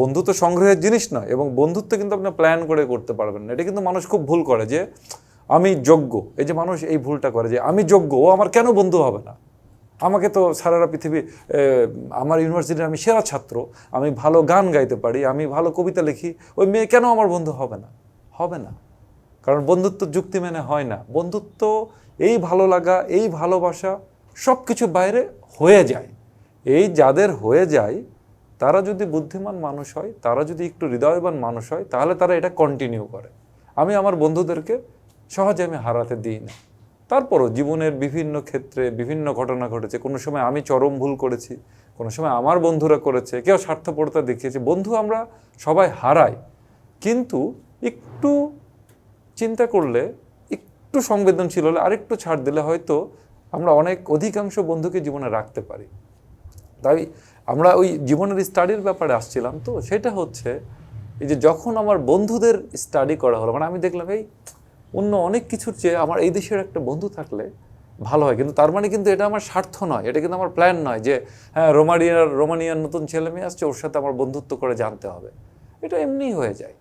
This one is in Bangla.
বন্ধুত্ব সংগ্রহের জিনিস নয়, এবং বন্ধুত্ব কিন্তু আপনি প্ল্যান করে করতে পারবেন না। এটা কিন্তু মানুষ খুব ভুল করে যে, আমি যোগ্য। এই যে মানুষ এই ভুলটা করে যে, আমি যোগ্য, ও আমার কেন বন্ধু হবে না? আমাকে তো সারারা পৃথিবী আমার ইউনিভার্সিটির আমি সেরা ছাত্র, আমি ভালো গান গাইতে পারি, আমি ভালো কবিতা লিখি, ওই মেয়ে কেন আমার বন্ধু হবে না? হবে না। কারণ বন্ধুত্ব যুক্তি মেনে হয় না। বন্ধুত্ব এই ভালো লাগা, এই ভালোবাসা সব কিছু বাইরে হয়ে যায়। এই যাদের হয়ে যায় তারা যদি বুদ্ধিমান মানুষ হয়, তারা যদি একটু হৃদয়বান মানুষ হয়, তাহলে তারা এটা কন্টিনিউ করে। আমি আমার বন্ধুদেরকে সহজে আমি হারাতে দিই না। তারপরও জীবনের বিভিন্ন ক্ষেত্রে বিভিন্ন ঘটনা ঘটেছে। কোনো সময় আমি চরম ভুল করেছি, কোনো সময় আমার বন্ধুরা করেছে, কেউ স্বার্থপরতা দেখিয়েছে। বন্ধু আমরা সবাই হারাই। কিন্তু একটু চিন্তা করলে, একটু সংবেদনশীল হলে আরেকটু ছাড় দিলে হয়তো আমরা অনেক অধিকাংশ বন্ধুকে জীবনে রাখতে পারি। তাই আমরা ওই জীবনের স্টাডির ব্যাপারে আসছিলাম তো, সেটা হচ্ছে এই যে যখন আমার বন্ধুদের স্টাডি করা হলো মানে আমি দেখলাম, এই, অন্য অনেক কিছুর চেয়ে আমার এই দেশের একটা বন্ধু থাকলে ভালো হয়। কিন্তু তার মানে কিন্তু এটা আমার স্বার্থ নয়, এটা কিন্তু আমার প্ল্যান নয় যে হ্যাঁ রোমানিয়ার রোমানিয়ার নতুন ছেলে মেয়ে আসছে, ওর সাথে আমার বন্ধুত্ব করে জানতে হবে। এটা এমনিই হয়ে যায়।